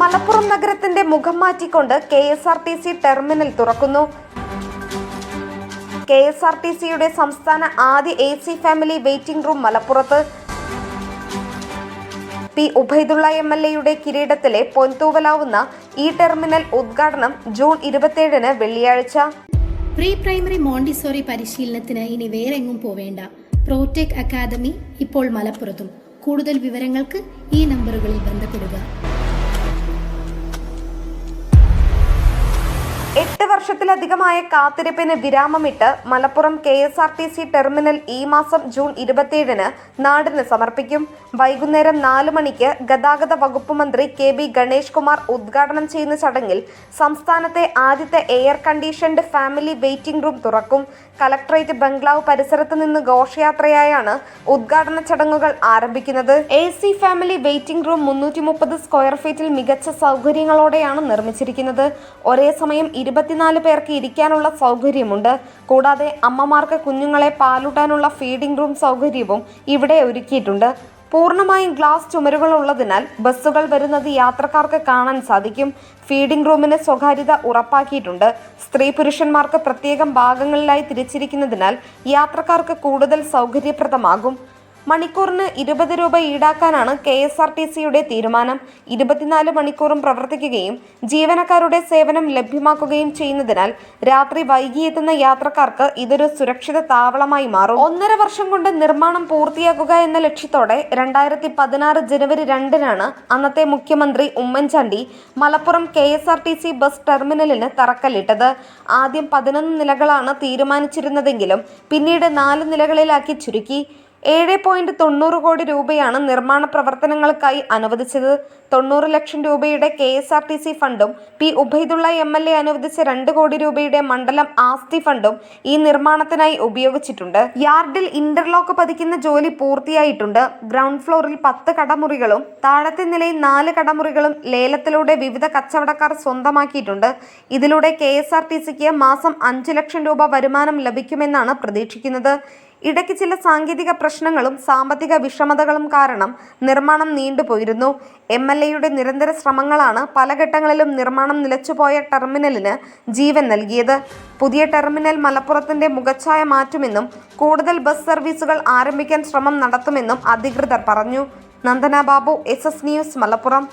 മലപ്പുറം നഗരത്തിന്റെ മുഖം മാറ്റിക്കൊണ്ട് K S R T C terminal തുറക്കുന്നു. കെ എസ് ആർ ടി സിയുടെ സംസ്ഥാന ആദ്യ A C family waiting room മലപ്പുറത്ത്. പി ഉബൈദുള്ള എം എൽ എയുടെ കിരീടത്തിലെ പൊൻതൂവലാവുന്ന ഈ ടെർമിനൽ ഉദ്ഘാടനം ജൂൺ ഇരുപത്തിയേഴിന് വെള്ളിയാഴ്ച. പ്രീ പ്രൈമറി മോണ്ടിസോറി പരിശീലനത്തിന് ഇനി വേറെങ്ങും പോവേണ്ട. പ്രോടെക് അക്കാദമി ഇപ്പോൾ മലപ്പുറത്തും. കൂടുതൽ വിവരങ്ങൾക്ക് ഈ നമ്പറുകളിൽ ബന്ധപ്പെടുക. വർഷത്തിലധികമായ കാത്തിരിപ്പിന് വിരാമമിട്ട് Malappuram K S R T C terminal ഈ മാസം ജൂൺ ഇരുപത്തിയേഴിന് നാടിന് സമർപ്പിക്കും. വൈകുന്നേരം നാല് മണിക്ക് ഗതാഗത വകുപ്പ് മന്ത്രി കെ ബി ഗണേഷ് കുമാർ ഉദ്ഘാടനം ചെയ്യുന്ന ചടങ്ങിൽ സംസ്ഥാനത്തെ ആദ്യത്തെ air conditioned family waiting room തുറക്കും. കലക്ട്രേറ്റ് ബംഗ്ലാവ് പരിസരത്ത് നിന്ന് ഘോഷയാത്രയായാണ് ഉദ്ഘാടന ചടങ്ങുകൾ ആരംഭിക്കുന്നത്. A C family waiting room മുന്നൂറ്റി മുപ്പത് സ്ക്വയർ ഫീറ്റിൽ മികച്ച സൗകര്യങ്ങളോടെയാണ് നിർമ്മിച്ചിരിക്കുന്നത്. ഒരേ സമയം ഇരുപത്തിനാല് പേർക്ക് ഇരിക്കാനുള്ള സൗകര്യമുണ്ട്. കൂടാതെ അമ്മമാർക്ക് കുഞ്ഞുങ്ങളെ പാലൂട്ടാനുള്ള ഫീഡിംഗ് റൂം സൗകര്യവും ഇവിടെ ഒരുക്കിയിട്ടുണ്ട്. പൂർണമായും ഗ്ലാസ് ചുമരുകൾ ഉള്ളതിനാൽ ബസ്സുകൾ വരുന്നത് യാത്രക്കാർക്ക് കാണാൻ സാധിക്കും. ഫീഡിംഗ് റൂമിന് സ്വകാര്യത ഉറപ്പാക്കിയിട്ടുണ്ട്. സ്ത്രീ പുരുഷന്മാർക്ക് പ്രത്യേകം ഭാഗങ്ങളിലായി തിരിച്ചിരിക്കുന്നതിനാൽ യാത്രക്കാർക്ക് കൂടുതൽ സൗകര്യപ്രദമാകും. മണിക്കൂറിന് ഇരുപത് രൂപ ഈടാക്കാനാണ് കെ എസ് ആർ ടി സിയുടെ തീരുമാനം. ഇരുപത്തിനാല് മണിക്കൂറും പ്രവർത്തിക്കുകയും ജീവനക്കാരുടെ സേവനം ലഭ്യമാക്കുകയും ചെയ്യുന്നതിനാൽ രാത്രി വൈകിയെത്തുന്ന യാത്രക്കാർക്ക് ഇതൊരു സുരക്ഷിത താവളമായി മാറും. ഒന്നര വർഷം കൊണ്ട് നിർമ്മാണം പൂർത്തിയാക്കുക എന്ന ലക്ഷ്യത്തോടെ രണ്ടായിരത്തി പതിനാറ് ജനുവരി രണ്ടിനാണ് അന്നത്തെ മുഖ്യമന്ത്രി Oommen Chandy Malappuram K S R T C bus ടെർമിനലിന് തറക്കല്ലിട്ടത്. ആദ്യം പതിനൊന്ന് നിലകളാണ് തീരുമാനിച്ചിരുന്നതെങ്കിലും പിന്നീട് നാല് നിലകളിലാക്കി ചുരുക്കി. ഏഴ് പോയിന്റ് തൊണ്ണൂറ് കോടി രൂപയാണ് നിർമ്മാണ പ്രവർത്തനങ്ങൾക്കായി അനുവദിച്ചത്. തൊണ്ണൂറ് ലക്ഷം രൂപയുടെ K S R T C ഫണ്ടും P Ubaidulla M L A അനുവദിച്ച രണ്ട് കോടി രൂപയുടെ മണ്ഡലം ആസ്തി ഫണ്ടും ഈ നിർമ്മാണത്തിനായി ഉപയോഗിച്ചിട്ടുണ്ട്. യാർഡിൽ ഇന്റർലോക്ക് പതിക്കുന്ന ജോലി പൂർത്തിയായിട്ടുണ്ട്. ഗ്രൗണ്ട് ഫ്ലോറിൽ പത്ത് കടമുറികളും താഴത്തെ നിലയിൽ നാല് കടമുറികളും ലേലത്തിലൂടെ വിവിധ കച്ചവടക്കാർ സ്വന്തമാക്കിയിട്ടുണ്ട്. ഇതിലൂടെ കെ എസ് ആർ ടി സിക്ക് മാസം അഞ്ച് ലക്ഷം രൂപ വരുമാനം ലഭിക്കുമെന്നാണ് പ്രതീക്ഷിക്കുന്നത്. ഇടയ്ക്ക് ചില സാങ്കേതിക പ്രശ്നങ്ങളും സാമ്പത്തിക വിഷമതകളും കാരണം നിർമ്മാണം നീണ്ടുപോയിരുന്നു. എം എൽ എയുടെ നിരന്തര ശ്രമങ്ങളാണ് പല ഘട്ടങ്ങളിലും നിർമ്മാണം നിലച്ചുപോയ ടെർമിനലിന് ജീവൻ നൽകിയത്. പുതിയ ടെർമിനൽ മലപ്പുറത്തിന്റെ മുഖച്ഛായ മാറ്റുമെന്നും കൂടുതൽ ബസ് സർവീസുകൾ ആരംഭിക്കാൻ ശ്രമം നടത്തുമെന്നും അധികൃതർ പറഞ്ഞു. Nandana Babu S news Malappuram.